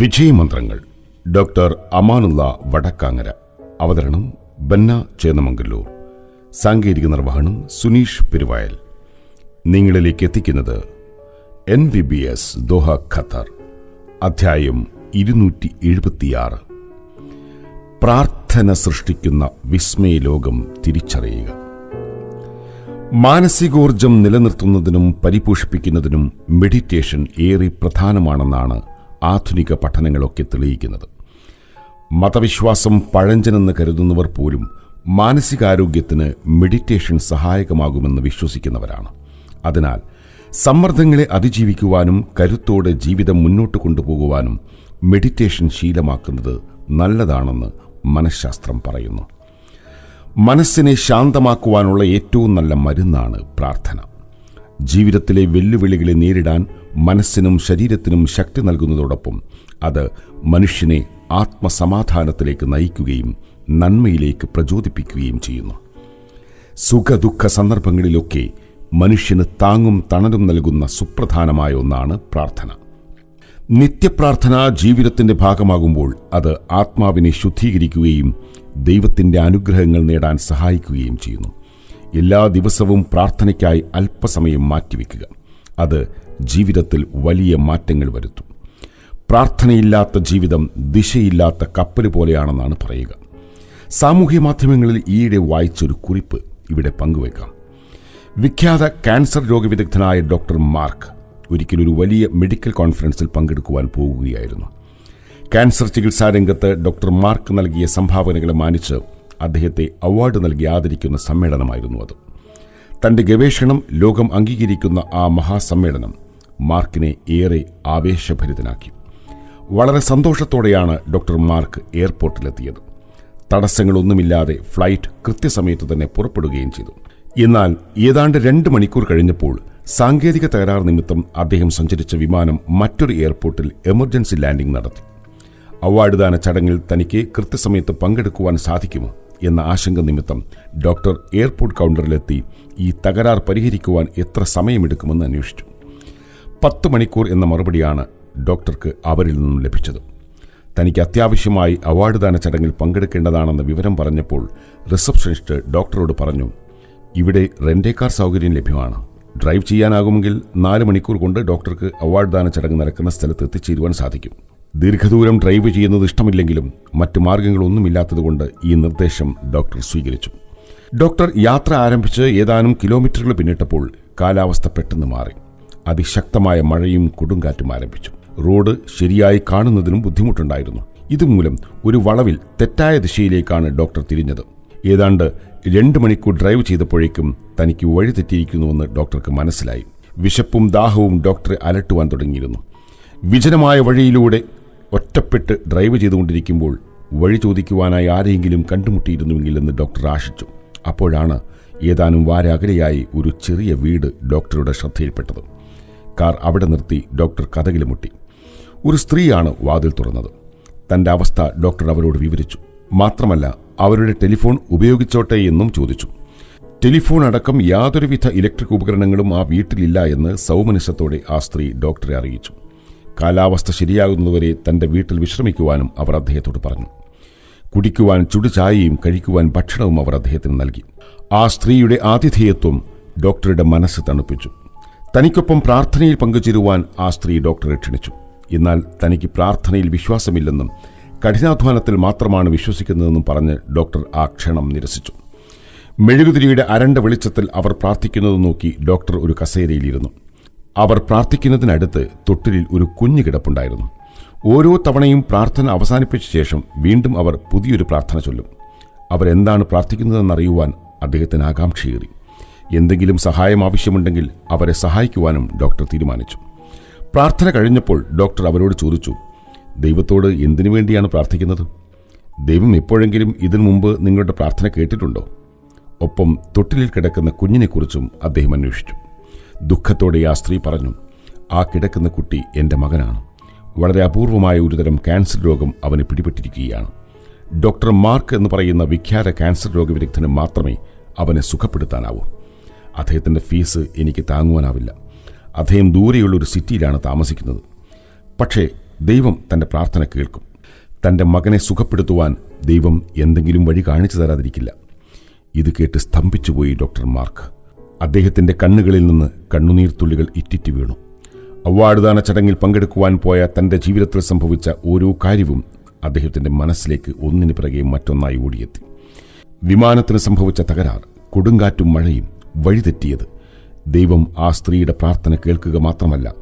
വിജയമന്ത്രങ്ങൾ doctor Amanullah Vadakkangara. അവതരണം ബന്ന ചേന്നമംഗല്ലൂർ. സാങ്കേതിക നിർവഹണം സുനീഷ് പെരുവായൽ. നിങ്ങളിലേക്ക് എത്തിക്കുന്നത് N V B S Doha Qatar. അധ്യായം ഇരുന്നൂറ്റി എഴുപത്തിയാറ് പ്രാർത്ഥന സൃഷ്ടിക്കുന്ന വിസ്മയ ലോകം തിരിച്ചറിയുക. മാനസികോർജം നിലനിർത്തുന്നതിനും പരിപോഷിപ്പിക്കുന്നതിനും മെഡിറ്റേഷൻ ഏറെ പ്രധാനമാണെന്നാണ് ആധുനിക പഠനങ്ങളൊക്കെ തെളിയിക്കുന്നത്. മതവിശ്വാസം പഴഞ്ചനെന്ന് കരുതുന്നവർ പോലും മാനസികാരോഗ്യത്തിന് മെഡിറ്റേഷൻ സഹായകമാകുമെന്ന് വിശ്വസിക്കുന്നവരാണ്. അതിനാൽ സമ്മർദ്ദങ്ങളെ അതിജീവിക്കുവാനും കരുത്തോടെ ജീവിതം മുന്നോട്ട് കൊണ്ടുപോകുവാനും മെഡിറ്റേഷൻ ശീലമാക്കുന്നത് നല്ലതാണെന്ന് മനഃശാസ്ത്രം പറയുന്നു. മനസ്സിനെ ശാന്തമാക്കുവാനുള്ള ഏറ്റവും നല്ല മരുന്നാണ് പ്രാർത്ഥന. ജീവിതത്തിലെ വെല്ലുവിളികളെ നേരിടാൻ മനസ്സിനും ശരീരത്തിനും ശക്തി നൽകുന്നതോടൊപ്പം അത് മനുഷ്യനെ ആത്മസമാധാനത്തിലേക്ക് നയിക്കുകയും നന്മയിലേക്ക് പ്രചോദിപ്പിക്കുകയും ചെയ്യുന്നു. സുഖദുഃഖ സന്ദർഭങ്ങളിലൊക്കെ മനുഷ്യന് താങ്ങും തണലും നൽകുന്ന സുപ്രധാനമായ ഒന്നാണ് പ്രാർത്ഥന. നിത്യപ്രാർത്ഥന ജീവിതത്തിന്റെ ഭാഗമാകുമ്പോൾ അത് ആത്മാവിനെ ശുദ്ധീകരിക്കുകയും ദൈവത്തിന്റെ അനുഗ്രഹങ്ങൾ നേടാൻ സഹായിക്കുകയും ചെയ്യുന്നു. എല്ലാ ദിവസവും പ്രാർത്ഥനയ്ക്കായി അല്പസമയം മാറ്റിവെക്കുക. അത് ജീവിതത്തിൽ വലിയ മാറ്റങ്ങൾ വരുത്തും. പ്രാർത്ഥനയില്ലാത്ത ജീവിതം ദിശയില്ലാത്ത കപ്പൽ പോലെയാണെന്നാണ് പറയുക. സാമൂഹ്യ മാധ്യമങ്ങളിൽ ഈയിടെ വായിച്ചൊരു കുറിപ്പ് ഇവിടെ പങ്കുവെക്കാം. വിഖ്യാത ക്യാൻസർ രോഗവിദഗ്ധനായ ഡോക്ടർ മാർക്ക് ഒരിക്കലൊരു വലിയ മെഡിക്കൽ കോൺഫറൻസിൽ പങ്കെടുക്കുവാൻ പോകുകയായിരുന്നു. ക്യാൻസർ ചികിത്സാ രംഗത്ത് ഡോക്ടർ മാർക്ക് നൽകിയ സംഭാവനകളെ മാനിച്ച് അദ്ദേഹത്തെ അവാർഡ് നൽകി ആദരിക്കുന്ന സമ്മേളനമായിരുന്നു അത്. തന്റെ ഗവേഷണം ലോകം അംഗീകരിക്കുന്ന ആ മഹാസമ്മേളനം മാർക്കിനെ ഏറെ ആവേശഭരിതനാക്കി. വളരെ സന്തോഷത്തോടെയാണ് ഡോക്ടർ മാർക്ക് എയർപോർട്ടിലെത്തിയത്. തടസ്സങ്ങളൊന്നുമില്ലാതെ ഫ്ലൈറ്റ് കൃത്യസമയത്ത് തന്നെ പുറപ്പെടുകയും ചെയ്തു. എന്നാൽ ഏതാണ്ട് രണ്ട് മണിക്കൂർ കഴിഞ്ഞപ്പോൾ സാങ്കേതിക തകരാർ നിമിത്തം അദ്ദേഹം സഞ്ചരിച്ച വിമാനം മറ്റൊരു എയർപോർട്ടിൽ എമർജൻസി ലാൻഡിംഗ് നടത്തി. അവാർഡ് ദാന ചടങ്ങിൽ തനിക്ക് കൃത്യസമയത്ത് പങ്കെടുക്കുവാൻ സാധിക്കുമോ? എന്ന ആശങ്ക നിമിത്തം ഡോക്ടർ എയർപോർട്ട് കൗണ്ടറിലെത്തി ഈ തകരാർ പരിഹരിക്കുവാൻ എത്ര സമയമെടുക്കുമെന്ന് അന്വേഷിച്ചു. പത്ത് മണിക്കൂർ എന്ന മറുപടിയാണ് ഡോക്ടർക്ക് അവരിൽ നിന്നും ലഭിച്ചത്. തനിക്ക് അത്യാവശ്യമായി അവാർഡ് ദാന ചടങ്ങിൽ പങ്കെടുക്കേണ്ടതാണെന്ന വിവരം പറഞ്ഞപ്പോൾ റിസപ്ഷനിസ്റ്റ് ഡോക്ടറോട് പറഞ്ഞു ഇവിടെ റെന്റേ കാർ സൗകര്യം ലഭ്യമാണ്. ഡ്രൈവ് ചെയ്യാനാകുമെങ്കിൽ നാല് മണിക്കൂർ കൊണ്ട് ഡോക്ടർക്ക് അവാർഡ് ദാന ചടങ്ങ് നടക്കുന്ന സ്ഥലത്ത് എത്തിച്ചേരുവാൻ സാധിക്കും. ദീർഘദൂരം ഡ്രൈവ് ചെയ്യുന്നത് ഇഷ്ടമില്ലെങ്കിലും മറ്റു മാർഗങ്ങളൊന്നുമില്ലാത്തതുകൊണ്ട് ഈ നിർദ്ദേശം ഡോക്ടർ സ്വീകരിച്ചു. ഡോക്ടർ യാത്ര ആരംഭിച്ച് ഏതാനും കിലോമീറ്ററുകൾ പിന്നിട്ടപ്പോൾ കാലാവസ്ഥ പെട്ടെന്ന് മാറി. അതിശക്തമായ മഴയും കൊടുങ്കാറ്റും ആരംഭിച്ചു. റോഡ് ശരിയായി കാണുന്നതിനും ബുദ്ധിമുട്ടുണ്ടായിരുന്നു. ഇതുമൂലം ഒരു വളവിൽ തെറ്റായ ദിശയിലേക്കാണ് ഡോക്ടർ തിരിഞ്ഞത്. ഏതാണ്ട് രണ്ട് മണിക്കൂർ ഡ്രൈവ് ചെയ്തപ്പോഴേക്കും തനിക്ക് വഴി തെറ്റിയിരിക്കുന്നുവെന്ന് ഡോക്ടർക്ക് മനസ്സിലായി. വിശപ്പും ദാഹവും ഡോക്ടറെ അലട്ടുവാൻ തുടങ്ങിയിരുന്നു. വിജനമായ വഴിയിലൂടെ ഒറ്റപ്പെട്ട് ഡ്രൈവ് ചെയ്തുകൊണ്ടിരിക്കുമ്പോൾ വഴി ചോദിക്കുവാനായി ആരെയെങ്കിലും കണ്ടുമുട്ടിയിരുന്നുവെങ്കിലെന്ന് ഡോക്ടർ ആശിച്ചു. അപ്പോഴാണ് ഏതാനും വാരകലെയായി ഒരു ചെറിയ വീട് ഡോക്ടറുടെ ശ്രദ്ധയിൽപ്പെട്ടത്. കാർ അവിടെ നിർത്തി ഡോക്ടർ കഥകിൽ മുട്ടി ഒരു സ്ത്രീയാണ് വാതിൽ തുറന്നത്. തന്റെ അവസ്ഥ ഡോക്ടർ അവരോട് വിവരിച്ചു. മാത്രമല്ല അവരുടെ ടെലിഫോൺ ഉപയോഗിച്ചോട്ടെ എന്നും ചോദിച്ചു. ടെലിഫോൺ അടക്കം യാതൊരുവിധ ഇലക്ട്രിക് ഉപകരണങ്ങളും ആ വീട്ടിലില്ല എന്ന് സൗമനസ്യത്തോടെ ആ സ്ത്രീ ഡോക്ടറെ അറിയിച്ചു. കാലാവസ്ഥ ശരിയാകുന്നതുവരെ തന്റെ വീട്ടിൽ വിശ്രമിക്കുവാനും അവർ അദ്ദേഹത്തോട് പറഞ്ഞു. കുടിക്കുവാൻ ചുടുചായയും കഴിക്കുവാൻ ഭക്ഷണവും അവർ അദ്ദേഹത്തിന് നൽകി. ആ സ്ത്രീയുടെ ആതിഥേയത്വം ഡോക്ടറുടെ മനസ്സ് തണുപ്പിച്ചു. തനിക്കൊപ്പം പ്രാർത്ഥനയിൽ പങ്കുചേരുവാൻ ആ സ്ത്രീ ഡോക്ടറെ ക്ഷണിച്ചു. എന്നാൽ തനിക്ക് പ്രാർത്ഥനയിൽ വിശ്വാസമില്ലെന്നും കഠിനാധ്വാനത്തിൽ മാത്രമാണ് വിശ്വസിക്കുന്നതെന്നും പറഞ്ഞ് ഡോക്ടർ ആ ക്ഷണം നിരസിച്ചു. മെഴുകുതിരിയുടെ അരണ്ട വെളിച്ചത്തിൽ അവർ പ്രാർത്ഥിക്കുന്നത് നോക്കി ഡോക്ടർ ഒരു കസേരയിലിരുന്നു. അവർ പ്രാർത്ഥിക്കുന്നതിനടുത്ത് തൊട്ടിലിൽ ഒരു കുഞ്ഞു കിടപ്പുണ്ടായിരുന്നു. ഓരോ തവണയും പ്രാർത്ഥന അവസാനിപ്പിച്ച ശേഷം വീണ്ടും അവർ പുതിയൊരു പ്രാർത്ഥന ചൊല്ലും. അവരെന്താണ് പ്രാർത്ഥിക്കുന്നതെന്നറിയുവാൻ അദ്ദേഹത്തിന് ആകാംക്ഷയേറി. എന്തെങ്കിലും സഹായം ആവശ്യമുണ്ടെങ്കിൽ അവരെ സഹായിക്കുവാനും ഡോക്ടർ തീരുമാനിച്ചു. പ്രാർത്ഥന കഴിഞ്ഞപ്പോൾ ഡോക്ടർ അവരോട് ചോദിച്ചു ദൈവത്തോട് എന്തിനു വേണ്ടിയാണ് പ്രാർത്ഥിക്കുന്നത്? ദൈവം എപ്പോഴെങ്കിലും ഇതിനു മുമ്പ് നിങ്ങളുടെ പ്രാർത്ഥന കേട്ടിട്ടുണ്ടോ? ഒപ്പം തൊട്ടിലിൽ കിടക്കുന്ന കുഞ്ഞിനെക്കുറിച്ചും അദ്ദേഹം അന്വേഷിച്ചു. ദുഃഖത്തോടെ ആ സ്ത്രീ പറഞ്ഞു ആ കിടക്കുന്ന കുട്ടി എന്റെ മകനാണ്. വളരെ അപൂർവമായ ഒരുതരം ക്യാൻസർ രോഗം അവന് പിടിപെട്ടിരിക്കുകയാണ്. ഡോക്ടർ മാർക്ക് എന്ന് പറയുന്ന വിഖ്യാത ക്യാൻസർ രോഗവിദഗ്ധന് മാത്രമേ അവനെ സുഖപ്പെടുത്താനാവൂ. അദ്ദേഹത്തിന്റെ ഫീസ് എനിക്ക് താങ്ങുവാനാവില്ല. അദ്ദേഹം ദൂരെയുള്ളൊരു സിറ്റിയിലാണ് താമസിക്കുന്നത്. പക്ഷേ ദൈവം തന്റെ പ്രാർത്ഥന കേൾക്കും. തന്റെ മകനെ സുഖപ്പെടുത്തുവാൻ ദൈവം എന്തെങ്കിലും വഴി കാണിച്ചു തരാതിരിക്കില്ല. ഇത് കേട്ട് സ്തംഭിച്ചുപോയി ഡോക്ടർ മാർക്ക്. അദ്ദേഹത്തിന്റെ കണ്ണുകളിൽ നിന്ന് കണ്ണുനീർത്തുള്ളികൾ ഇറ്റിറ്റ് വീണു. അവാർഡ്ദാന ചടങ്ങിൽ പങ്കെടുക്കുവാൻ പോയ തന്റെ ജീവിതത്തിൽ സംഭവിച്ച ഓരോ കാര്യവും അദ്ദേഹത്തിന്റെ മനസ്സിലേക്ക് ഒന്നിനു പിറകെ മറ്റൊന്നായി ഓടിയെത്തി. വിമാനത്തിന് സംഭവിച്ച തകരാർ കൊടുങ്കാറ്റും മഴയും വഴിതെറ്റിയത് ദൈവം ആ സ്ത്രീയുടെ പ്രാർത്ഥന കേൾക്കുക മാത്രമല്ല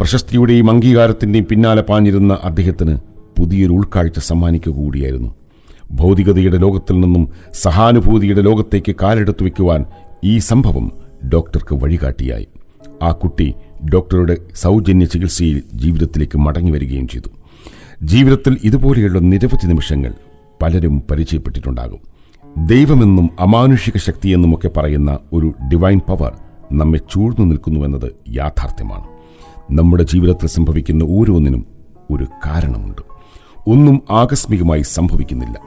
പ്രശസ്തിയുടെയും അംഗീകാരത്തിന്റെയും പിന്നാലെ പാഞ്ഞിരുന്ന അദ്ദേഹത്തിന് പുതിയൊരു ഉൾക്കാഴ്ച സമ്മാനിക്കുക കൂടിയായിരുന്നു. ഭൗതികതയുടെ ലോകത്തിൽ നിന്നും സഹാനുഭൂതിയുടെ ലോകത്തേക്ക് കാലെടുത്തു വയ്ക്കുവാൻ ഈ സംഭവം ഡോക്ടർക്ക് വഴികാട്ടിയായി. ആ കുട്ടി ഡോക്ടറുടെ സൗജന്യ ചികിത്സയിൽ ജീവിതത്തിലേക്ക് മടങ്ങി വരികയും ചെയ്തു. ജീവിതത്തിൽ ഇതുപോലെയുള്ള നിരവധി നിമിഷങ്ങൾ പലരും പരിചയപ്പെട്ടിട്ടുണ്ടാകും. ദൈവമെന്നും അമാനുഷിക ശക്തിയെന്നുമൊക്കെ പറയുന്ന ഒരു ഡിവൈൻ പവർ നമ്മെ ചൂഴ്ന്നു നിൽക്കുന്നുവെന്നത് യാഥാർത്ഥ്യമാണ്. നമ്മുടെ ജീവിതത്തിൽ സംഭവിക്കുന്ന ഓരോന്നിനും ഒരു കാരണമുണ്ട്. ഒന്നും ആകസ്മികമായി സംഭവിക്കുന്നില്ല.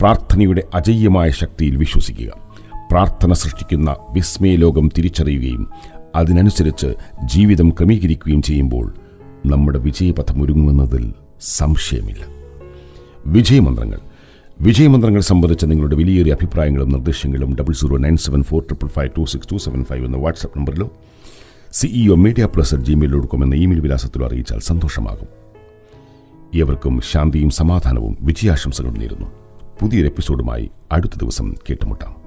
പ്രാർത്ഥനയുടെ അജയ്യമായ ശക്തിയിൽ വിശ്വസിക്കുക. പ്രാർത്ഥന സൃഷ്ടിക്കുന്ന വിസ്മയലോകം തിരിച്ചറിയുകയും അതിനനുസരിച്ച് ജീവിതം ക്രമീകരിക്കുകയും ചെയ്യുമ്പോൾ നമ്മുടെ വിജയപഥം ഒരുങ്ങുമെന്നതിൽ സംശയമില്ല. വിജയമന്ത്രങ്ങൾ. വിജയമന്ത്രങ്ങൾ സംബന്ധിച്ച നിങ്ങളുടെ വിലയേറിയ അഭിപ്രായങ്ങളും നിർദ്ദേശങ്ങളും double zero nine seven four triple five two six two seven five എന്ന WhatsApp നമ്പറിലോ CEO media plus at Gmail dot com എന്ന ഇമെയിൽ വിലാസത്തിലോ അറിയിച്ചാൽ സന്തോഷമാകും. ഏവർക്കും ശാന്തിയും സമാധാനവും വിജയാശംസകളും നേരുന്നു. പുതിയൊരു എപ്പിസോഡുമായി അടുത്ത ദിവസം കേട്ടുമുട്ടാം.